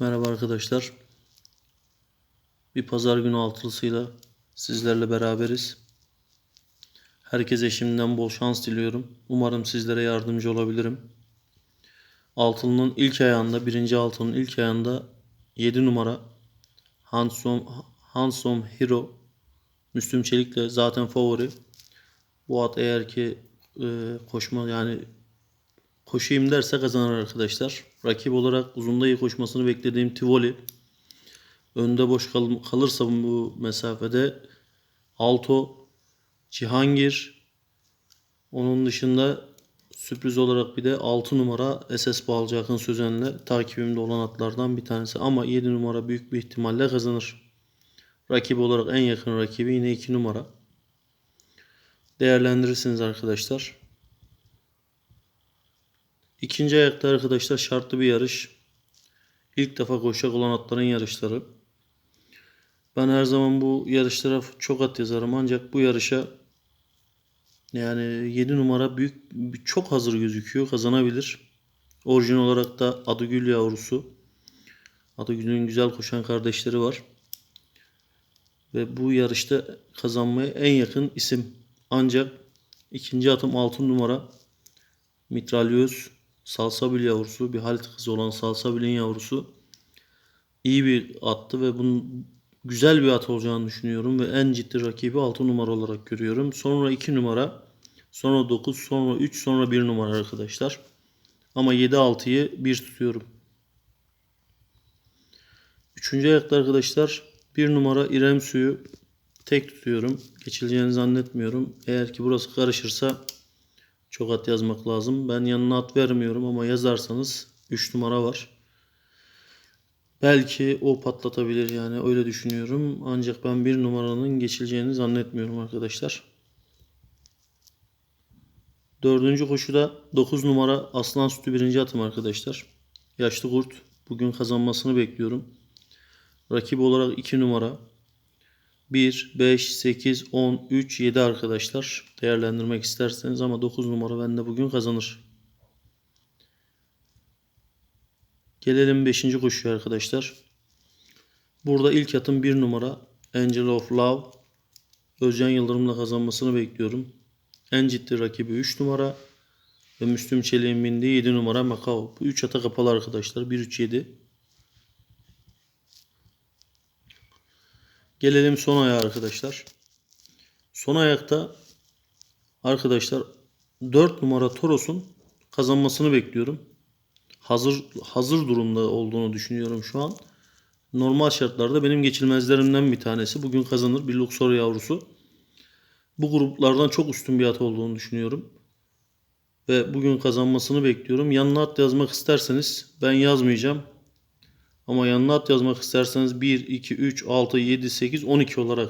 Merhaba arkadaşlar. Bir pazar günü altılısıyla sizlerle beraberiz. Herkese şimdiden bol şans diliyorum. Umarım sizlere yardımcı olabilirim. Altılının ilk ayağında, birinci altının ilk ayağında 7 numara Handsome, Handsome Hero Müslüm Çelik'le zaten favori. Bu at eğer ki e, koşma yani koşayım derse kazanır arkadaşlar. Rakip olarak uzunda iyi koşmasını beklediğim Tivoli. Önde boş kal- kalırsa bu mesafede Alto, Cihangir. Onun dışında sürpriz olarak bir de 6 numara SS Balcak'ın Sözen'le takibimde olan atlardan bir tanesi. Ama 7 numara büyük bir ihtimalle kazanır. Rakip olarak en yakın rakibi yine 2 numara. Değerlendirirsiniz arkadaşlar. İkinci ayakta arkadaşlar şartlı bir yarış. İlk defa koşacak olan atların yarışları. Ben her zaman bu yarışlara çok at yazarım ancak bu yarışa yani 7 numara büyük çok hazır gözüküyor kazanabilir. Orijin olarak da Adıgül yavrusu. Adıgül'ün güzel koşan kardeşleri var. Ve bu yarışta kazanmaya en yakın isim. Ancak ikinci atım 6 numara mitralyöz Salsabil yavrusu bir Halit kızı olan Salsabil'in yavrusu iyi bir attı ve bunun güzel bir at olacağını düşünüyorum ve en ciddi rakibi 6 numara olarak görüyorum. Sonra 2 numara, sonra 9, sonra 3, sonra 1 numara arkadaşlar. Ama 7-6'yı 1 tutuyorum. Üçüncü ayakta arkadaşlar 1 numara İrem Suyu tek tutuyorum. Geçileceğini zannetmiyorum. Eğer ki burası karışırsa çok at yazmak lazım. Ben yanına at vermiyorum ama yazarsanız 3 numara var. Belki o patlatabilir yani öyle düşünüyorum. Ancak ben bir numaranın geçileceğini zannetmiyorum arkadaşlar. Dördüncü koşuda 9 numara Aslan Sütü birinci atım arkadaşlar. Yaşlı Kurt bugün kazanmasını bekliyorum. Rakip olarak 2 numara 1, 5, 8, 10, 3, 7 arkadaşlar değerlendirmek isterseniz ama 9 numara bende bugün kazanır. Gelelim 5. koşuya arkadaşlar. Burada ilk atım 1 numara Angel of Love. Özcan Yıldırım'la kazanmasını bekliyorum. En ciddi rakibi 3 numara ve Müslüm Çelik'in bindiği 7 numara Macau. Bu 3 ata kapalı arkadaşlar. 1-3-7. Gelelim son ayağa arkadaşlar. Son ayakta arkadaşlar 4 numara Toros'un kazanmasını bekliyorum. Hazır hazır durumda olduğunu düşünüyorum şu an. Normal şartlarda benim geçilmezlerimden bir tanesi. Bugün kazanır bir Luxor yavrusu. Bu gruplardan çok üstün bir at olduğunu düşünüyorum. Ve bugün kazanmasını bekliyorum. Yanına at yazmak isterseniz ben yazmayacağım. Ama yanına at yazmak isterseniz 1, 2, 3, 6, 7, 8, 12 olarak